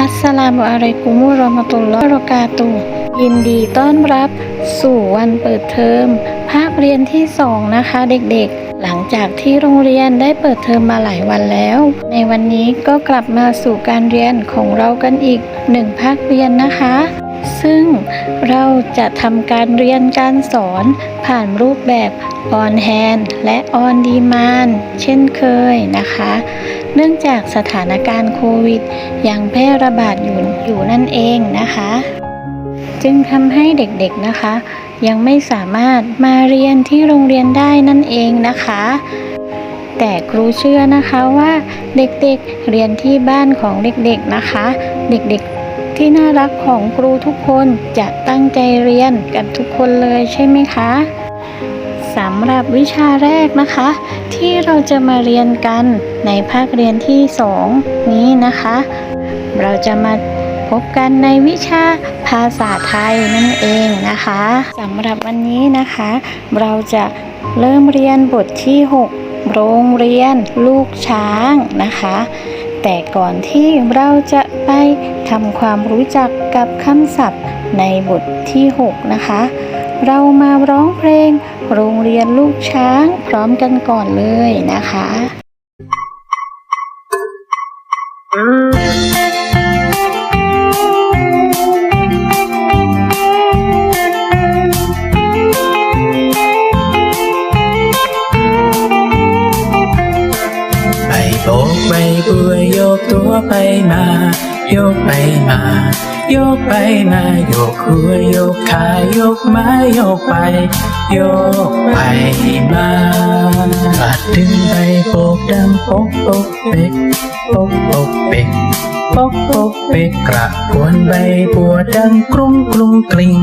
อัสสลามุอะลัยกุมุรเราะห์มะตุลลอฮ์บะเรากาตุยินดีต้อนรับสู่วันเปิดเทอม ภาคเรียนที่ 2 นะคะเด็กๆ หลังจากที่โรงเรียนได้เปิดเทอมมาหลายวันแล้ว ในวันนี้ก็กลับมาสู่การเรียนของเรากันอีกหนึ่งภาคเรียนนะคะ ซึ่งเราจะทำการเรียนการสอนผ่านรูปแบบ ออนแฮนและออนดีมานเช่นเคยนะคะ เนื่องจากสถานการณ์โควิด ยังแพร่ระบาดอยู่อยู่นั่นเองนะคะ จึงทำให้เด็กๆนะคะ ยังไม่สามารถมาเรียนที่โรงเรียนได้นั่นเองนะคะแต่ครูเชื่อนะคะว่าเด็กๆเรียนที่บ้านของเด็กๆนะคะ เด็กๆที่น่ารักของครูทุกคนจะตั้งใจเรียนกันทุกคนเลยใช่ไหมคะ สำหรับวิชาแรกนะคะ ที่เราจะมาเรียนกันในภาคเรียนที่ 2 นี้นะคะ เราจะมาพบกันในวิชาภาษาไทยนั่นเองนะคะสำหรับวันนี้นะคะ เราจะเริ่มเรียนบทที่ 6 โรงเรียนลูกช้างนะคะ แต่ก่อนที่เราจะไปทำความรู้จักกับคำศัพท์ในบทที่ 6 นะคะ เรามาร้องเพลงโรงเรียนลูกช้างพร้อมกันก่อนเลยนะคะ ไปมา โยกไปมา โยกไปมา โยกหัวโยกขายกไม้โยกไป โยกไปมาปัดดึงไป โบกดังปกปกเป็กปกปกเป็กปกปกเป็กกระกวนใบบัวดังกรุงกรุงกริง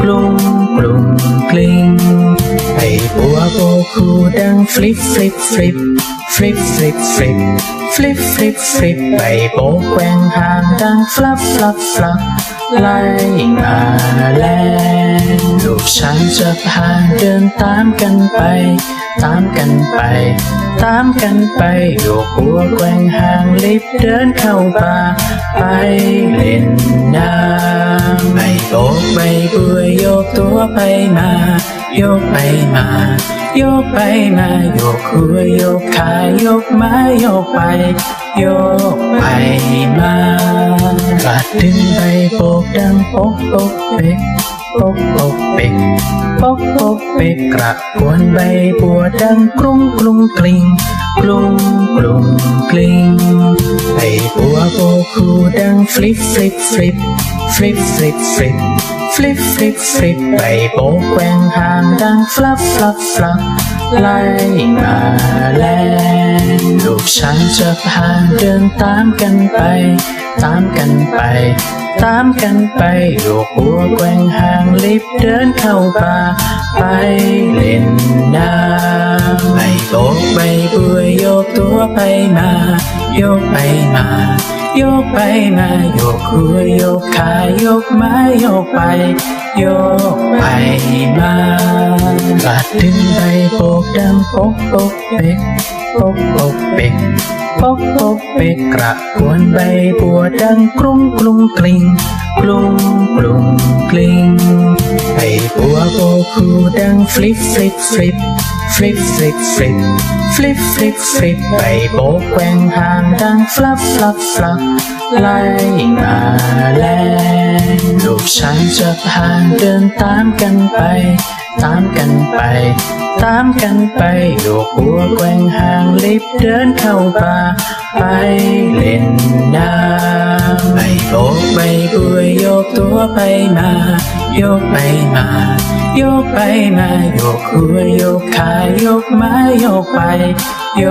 กรุงกรุงกริงใบบัวโบคูดังฟลิปฟลิปฟลิปฟลิปฟลิปฟลิปฟลิปฟลิปฟลิปใบโบแกว่งหางดังฟลับฟลับฟลับ ไล่มาแล้วลูกฉันจะพาเดินตามกันไป ตามกันไป ตามกันไปโยกหัวแกว่งหางลิบเดินเข้าป่าไปเล่นน้ำไม่โบกใบบัวโยกตัวไปมา โยกไปมา โยกไปมา โยกหัวโยกขายกไม้โยกไป โยกไปมาปัดดึงใบโบกดังปกปกเป็กปกปกเป็กปกปกเป็กกระกวนใบบัวดังกรุงกรุงกริงกรุงกรุงกริงใบบัวโบกคูดังฟลิปฟลิปฟลิป ลิปฟลิปฟลิปฟลิปฟลิปฟลิปใบโบกแกว่งหางดังฟลับฟลับฟลับไล่มาแล้วลูกฉันจะพาเดินตามกันไป ตามกันไป ตามกันไปโยกหัวแกว่งหางลิบเดินเข้าป่าไปเล่นน้ำใบโบกใบบัวโยกตัวไปมา โยกไปมา โยกไปมาโยกหัวโยกขายกไม้โยกไป โยกไปมาบาดถึงใบโบกดังปกปกเป็กปกปกเป็ก ปกปกเป็กกระกวนใบบัวดังกรุงกรุงกริงกรุงกรุงกริงใบบัวโบกคูดังฟลิปฟลิปฟลิปฟลิปฟลิปฟลิปฟลิปฟลิปฟลิปใบโบแกว่งหางดังฟลับฟลับฟลับไล่มาแล้วลูกฉันจะพาเดินตามกันไป ตามกันไป ตามกันไปโยกหัวแกว่งหางลิบเดินเข้าป่าไปเล่นน้ำใบโบกใบบัวโยกตัวไปมา โยกไปมา โยกไปมา โยกหัวโยกขายกม้โยกไป โย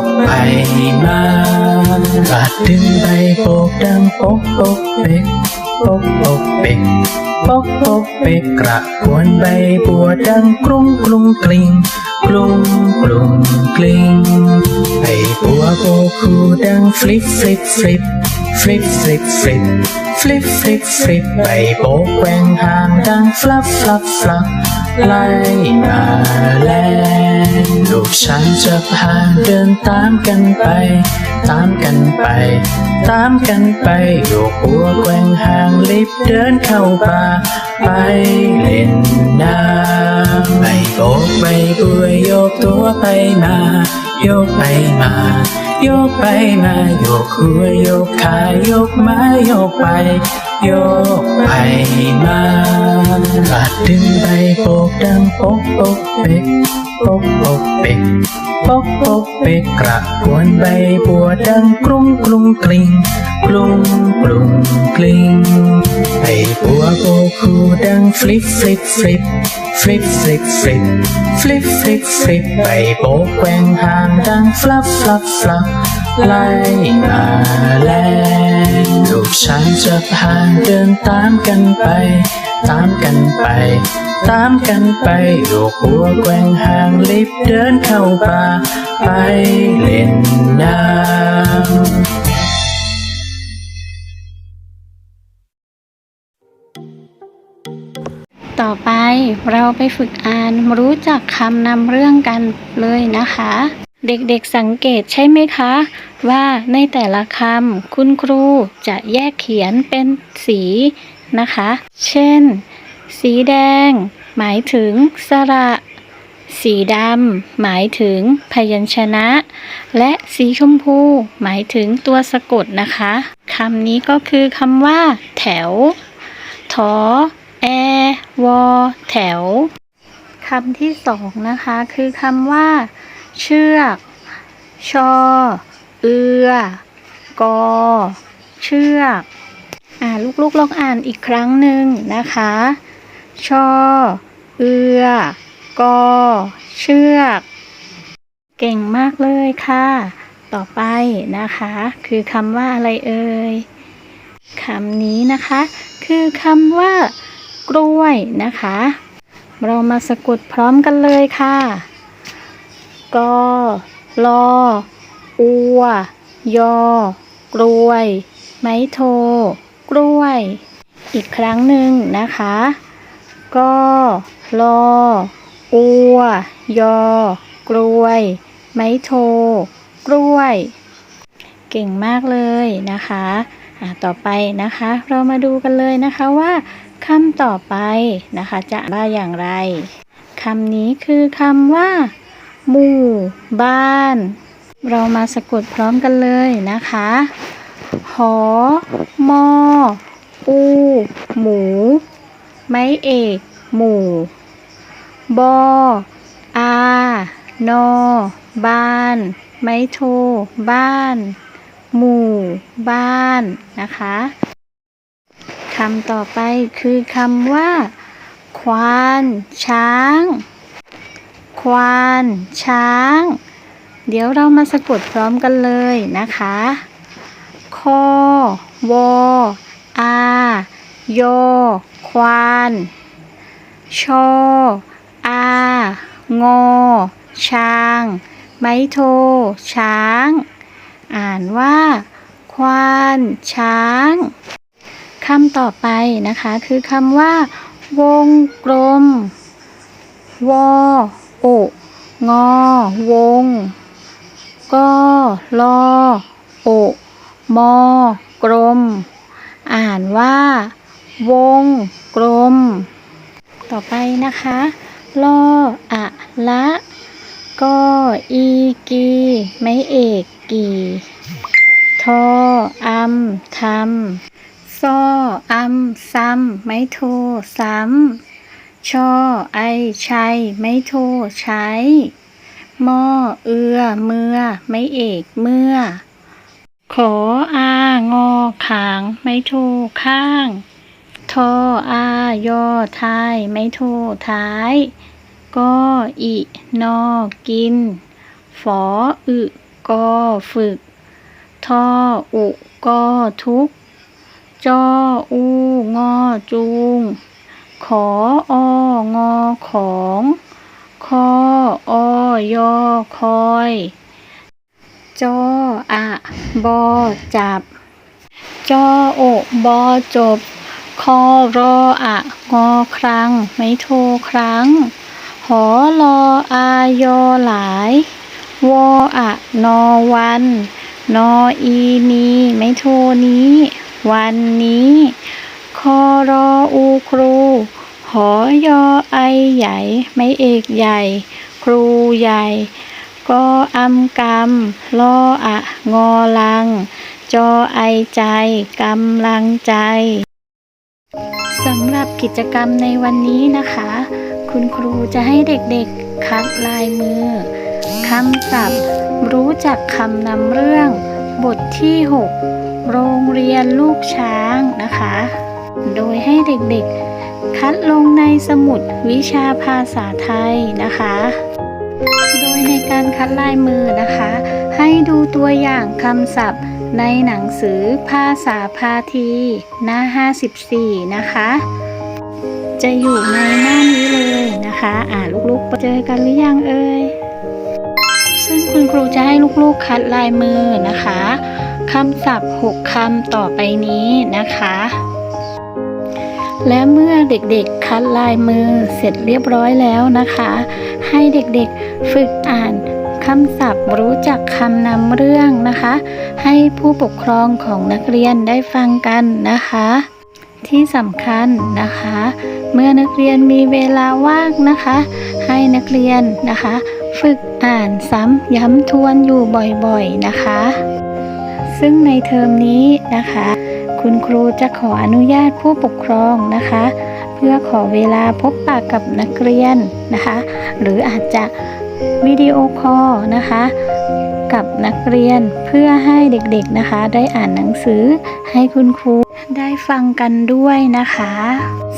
กไปมาปัดดึงใบโบกดังปกปกเป็ก ปกปกเป็กปกปกเป็กกระกวนใบบัวดังกรุงกรุงกริงกรุงกรุงกริงใบบัวโบกคูดังฟลิปฟลิปฟลิปฟลิปฟลิปฟลิปฟลิปฟลิปฟลิปใบโบแกว่งหางดังฟลับฟลับฟลับไล่มาแล้ว ลูกฉันจะพาเดินตามกันไป ตามกันไป ตามกันไปโยกหัวแกว่งห่างลิบเดินเข้าป่าไปเล่นน้ำใบโบกใบบัวโยกตัวไปมา โยกไปมาโยกไปมาโยกหัวโยกขาโยกมาโยกไป โยกไปมา ขาดดึงใบโบกดังปกปกเป็กปกปกเป็กปกปกเป็กกระกวนใบบัวดังกรุงกรุงกลิงกรุงกรุงกลิงใบบัวโบกคูดังฟลิปฟลิปฟลิปฟลิปฟลิปฟลิปฟลิปฟลิปฟลิปใบโบกแกว่งหางดังฟลับฟลับฟลับ ไล่มาแล้วลูกฉันจะพาเดินตามกันไป ตามกันไป ตามกันไปโยกหัวแกว่งห่างลิบเดินเข้าป่าไปเล่นน้ำต่อไปเราไปฝึกอ่านรู้จักคำนำเรื่องกันเลยนะคะ เด็กๆสังเกตใช่ไหมคะ ว่าในแต่ละคำคุณครูจะแยกเขียนเป็นสีนะคะ เช่น สีแดง หมายถึงสระ สีดำหมายถึงพยัญชนะ และสีชมพูหมายถึงตัวสะกดนะคะคำนี้ก็คือคำว่า แถวถอแอวอแถวคำที่สองนะคะ คือคำว่า เชือก ชอ เอือ กอ เชือก อ่าลูกๆลองอ่านอีกครั้งหนึ่งนะคะ ชอ เอือ กอ เชือก เก่งมากเลยค่ะ ต่อไปนะคะ คือคำว่าอะไรเอ่ยคำนี้นะคะ คือคำว่า กล้วยนะคะ เรามาสะกดพร้อมกันเลยค่ะ กอลออัว ยอ กล้วย ไม้โท กล้วย อีกครั้งหนึ่งนะคะกอลออัว ยอ กล้วย ไม้โท กล้วย เก่งมากเลยนะคะะต่อไปนะคะ เรามาดูกันเลยนะคะว่าคำต่อไปนะคะ จะว่าอย่างไรคำนี้คือคำว่า หมู่บ้าน เรามาสะกดพร้อมกันเลยนะคะ หอมออูหมู ไม้เอก หมู่ บออานอบ้าน ไม้โท บ้าน หมู่ บ้านนะคะคำต่อไปคือคำว่า ควาน ช้าง ควาน ช้าง เดี๋ยวเรามาสะกดพร้อมกันเลยนะคะคอวออายอควาน ชอ อา งอ ช้าง ไม้โท ช้าง อ่านว่า ควาน ช้างคำต่อไปนะคะ คือคำว่า วงกลม วอ โองอ วงกอลอโอมอกลม อ่านว่า วงกลม ต่อไปนะคะลออะละก็อีกีไม่เอกกีทออัมทำซออัมซ้ำไม่โทซ้ำ ชอไอชัยไม่โทใช้มอเอือ เมื่อ ไม่เอกเมื่อ ขออางอขาง ไม่โทข้าง ทออายอทายไม่โทท้าย ก็อินอกิน ฝออึกอฝึก ทออุกอทุกจออูงอจูง ขอองอของ คออยอคอยจออะบอจับ จอโอบอจบ คอรออะงอครั้ง ไม่โทครั้ง หอลออายอหลาย วออะนอวัน นออีนีไม่โทนี้ วันนี้ รออูครู หอยอไอใหญ่ ไม่เอกใหญ่ ครูใหญ่กออำกำลออะงอลัง จอไอใจกำลังใจสำหรับกิจกรรมในวันนี้นะคะ คุณครูจะให้เด็กๆ คัดลายมือคำศัพท์ รู้จักคำนำเรื่อง บทที่ 6 โรงเรียนลูกช้างนะคะ โดยให้เด็กๆ คัดลงในสมุดวิชาภาษาไทยนะคะ โดยในการคัดลายมือนะคะ ให้ดูตัวอย่างคำศัพท์ในหนังสือภาษาพาทีหน้า 54 นะคะ จะอยู่ในหน้านี้เลยนะคะ อ่าลูกๆเจอกันหรือยังเอ่ยซึ่งคุณครูจะให้ลูกๆคัดลายมือนะคะคำศัพท์ 6คำต่อไปนี้นะคะ และเมื่อเด็กๆคัดลายมือเสร็จเรียบร้อยแล้วนะคะ ให้เด็กๆฝึกอ่านคำศัพท์รู้จักคำนำเรื่องนะคะ ให้ผู้ปกครองของนักเรียนได้ฟังกันนะคะ ที่สำคัญนะคะ เมื่อนักเรียนมีเวลาว่างนะคะ ให้นักเรียนนะคะ ฝึกอ่านซ้ำย้ำทวนอยู่บ่อยๆนะคะ ซึ่งในเทอมนี้นะคะ คุณครูจะขออนุญาตผู้ปกครองนะคะ เพื่อขอเวลาพบปะกับนักเรียนนะคะ หรืออาจจะวิดีโอคอลนะคะ กับนักเรียนเพื่อให้เด็กๆนะคะ ได้อ่านหนังสือให้คุณครูได้ฟังกันด้วยนะคะ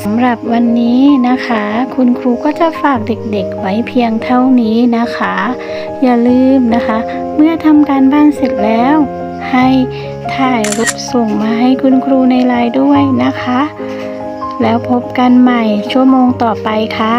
สำหรับวันนี้นะคะ คุณครูก็จะฝากเด็กๆ ไว้เพียงเท่านี้นะคะ อย่าลืมนะคะ เมื่อทำการบ้านเสร็จแล้ว ให้ถ่ายรูปส่งมาให้คุณครูในไลน์ด้วยนะคะ แล้วพบกันใหม่ชั่วโมงต่อไปค่ะ